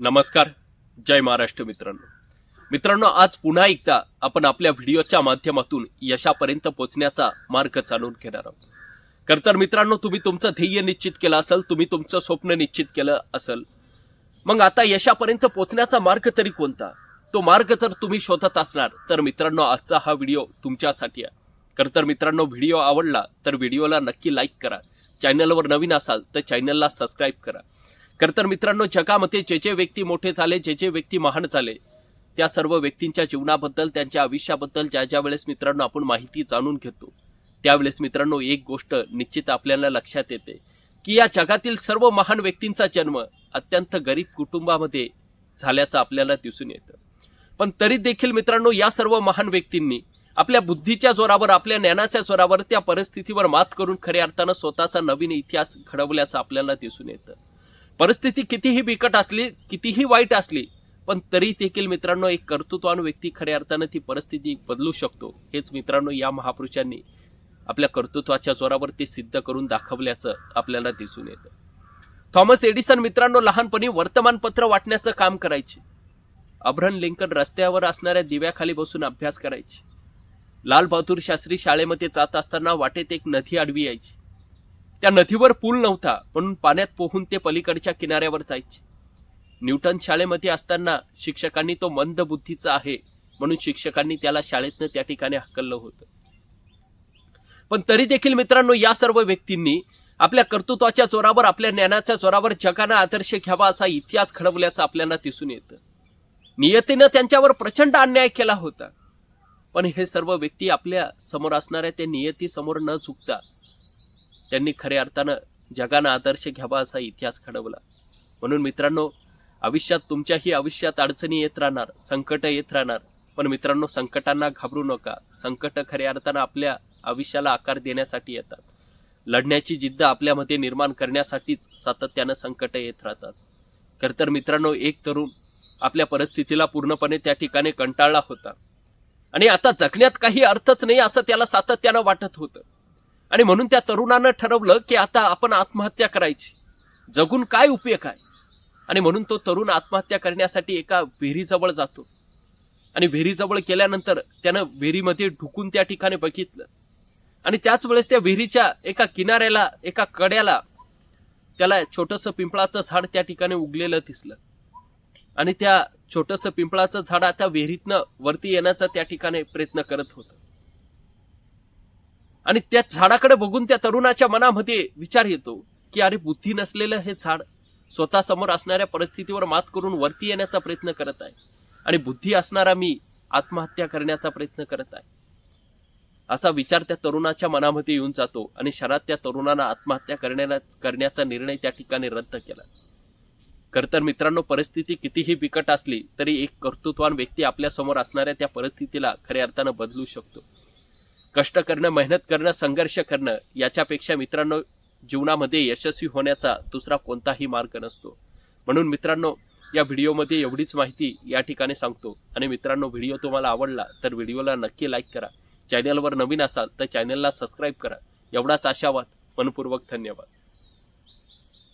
नमस्कार. जय महाराष्ट्र मित्रांनो. मित्रांनो आज पुन्हा एकदा आपण आपल्या व्हिडिओच्या माध्यमातून यशापर्यंत पोहोचण्याचा मार्ग चालवून घेणार आहोत. खर तर मित्रांनो तुम्ही तुमचं ध्येय निश्चित केलं असेल तुम्ही तुमचं स्वप्न निश्चित केलं असेल. मग आता यशापर्यंत पोहोचण्याचा मार्ग तरी कोणता? तो मार्ग जर तुम्ही शोधत असणार तर मित्रांनो आजचा हा व्हिडिओ तुमच्यासाठी आहे. खर तर मित्रांनो व्हिडिओ आवडला तर व्हिडिओला नक्की लाईक करा. चॅनलवर नवीन असाल तर चॅनलला सबस्क्राईब करा. खर तर मित्रांनो जगामध्ये जे जे व्यक्ती मोठे झाले जे जे व्यक्ती महान झाले त्या सर्व व्यक्तींच्या जीवनाबद्दल त्यांच्या आयुष्याबद्दल ज्या ज्या वेळेस मित्रांनो आपण माहिती जाणून घेतो त्यावेळेस मित्रांनो एक गोष्ट निश्चित आपल्याला लक्षात येते की या जगातील सर्व महान व्यक्तींचा जन्म अत्यंत गरीब कुटुंबामध्ये झाल्याचं आपल्याला दिसून येतं. पण तरी देखील मित्रांनो या सर्व महान व्यक्तींनी आपल्या बुद्धीच्या जोरावर आपल्या ज्ञानाच्या जोरावर त्या परिस्थितीवर मात करून खऱ्या अर्थानं स्वतःचा नवीन इतिहास घडवल्याचं आपल्याला दिसून येतं. परिस्थिती कितीही बिकट असली कितीही वाईट असली पण तरी देखील मित्रांनो एक कर्तृत्वान व्यक्ती खऱ्या अर्थानं ती परिस्थिती बदलू शकतो. हेच मित्रांनो या महापुरुषांनी आपल्या कर्तृत्वाच्या जोरावर ते सिद्ध करून दाखवल्याचं आपल्याला दिसून येतं. थॉमस एडिसन मित्रांनो लहानपणी वर्तमानपत्र वाटण्याचं काम करायचे. अब्रहन लिंकन रस्त्यावर असणाऱ्या दिव्याखाली बसून अभ्यास करायचे. लाल बहादूर शास्त्री शाळेमध्ये जात असताना वाटेत एक नदी आडवी यायची. त्या नदीवर पूल नव्हता म्हणून पाण्यात पोहून ते पलीकडच्या किनाऱ्यावर जायचे. न्यूटन शाळेमध्ये असताना शिक्षकांनी तो मंद बुद्धीचा आहे म्हणून शिक्षकांनी त्याला शाळेतनं त्या ठिकाणी हकललं होतं. पण तरी देखील मित्रांनो या सर्व व्यक्तींनी आपल्या कर्तृत्वाच्या जोरावर आपल्या ज्ञानाच्या जोरावर जगाना आदर्श घ्यावा असा इतिहास घडवल्याचं आपल्याला दिसून येतं. नियतीनं त्यांच्यावर प्रचंड अन्याय केला होता. पण हे सर्व व्यक्ती आपल्यासमोर असणाऱ्या त्या नियती समोर न चुकता त्यांनी खऱ्या अर्थानं जगानं आदर्श घ्यावा असा इतिहास घडवला. म्हणून मित्रांनो आयुष्यात तुमच्याही आयुष्यात अडचणी येत राहणार संकट येत राहणार. पण मित्रांनो संकटांना घाबरू नका. संकट खऱ्या अर्थानं आपल्या आयुष्याला आकार देण्यासाठी येतात. लढण्याची जिद्द आपल्यामध्ये निर्माण करण्यासाठीच सातत्यानं संकट येत राहतात. खर तर मित्रांनो एक तरुण आपल्या परिस्थितीला पूर्णपणे त्या ठिकाणी कंटाळला होता. आणि आता जगण्यात काही अर्थच नाही असं त्याला सातत्यानं वाटत होतं. आणि म्हणून त्या तरुणानं ठरवलं की आता आपण आत्महत्या करायची. जगून काय उपयोग आहे? आणि म्हणून तो तरुण आत्महत्या करण्यासाठी एका विहिरीजवळ जातो. आणि विहिरीजवळ गेल्यानंतर त्यानं विहिरीमध्ये ढुकून त्या ठिकाणी बघितलं. आणि त्याच वेळेस त्या विहिरीच्या एका किनाऱ्याला एका कड्याला त्याला छोटंसं पिंपळाचं झाड त्या ठिकाणी उगलेलं दिसलं. आणि त्या छोटंसं पिंपळाचं झाड आता विहिरीतनं वरती येण्याचा त्या ठिकाणी प्रयत्न करत होतं. आणि त्या झाडाकडे बघून त्या तरुणाच्या मनामध्ये विचार येतो की अरे बुद्धी नसलेलं हे झाड स्वतः समोर असणाऱ्या परिस्थितीवर मात करून वरती येण्याचा प्रयत्न करत आहे. आणि बुद्धी असणारा मी आत्महत्या करण्याचा प्रयत्न करत आहे. असा विचार त्या तरुणाच्या मनामध्ये येऊन जातो आणि शहरात त्या तरुणानं आत्महत्या करण्याला करण्याचा निर्णय त्या ठिकाणी रद्द केला. खर तर मित्रांनो परिस्थिती कितीही बिकट असली तरी एक कर्तृत्वान व्यक्ती आपल्यासमोर असणाऱ्या त्या परिस्थितीला खऱ्या अर्थानं बदलू शकतो. कष्ट करणं मेहनत करणं संघर्ष करणं याच्यापेक्षा मित्रांनो जीवनामध्ये यशस्वी होण्याचा दुसरा कोणताही मार्ग नसतो. म्हणून मित्रांनो या व्हिडिओमध्ये एवढीच माहिती या ठिकाणी सांगतो. आणि मित्रांनो व्हिडिओ तुम्हाला आवडला तर व्हिडिओला नक्की लाईक करा. चॅनलवर नवीन असाल तर चॅनलला सबस्क्राईब करा. एवढाच आशावाद मनपूर्वक धन्यवाद.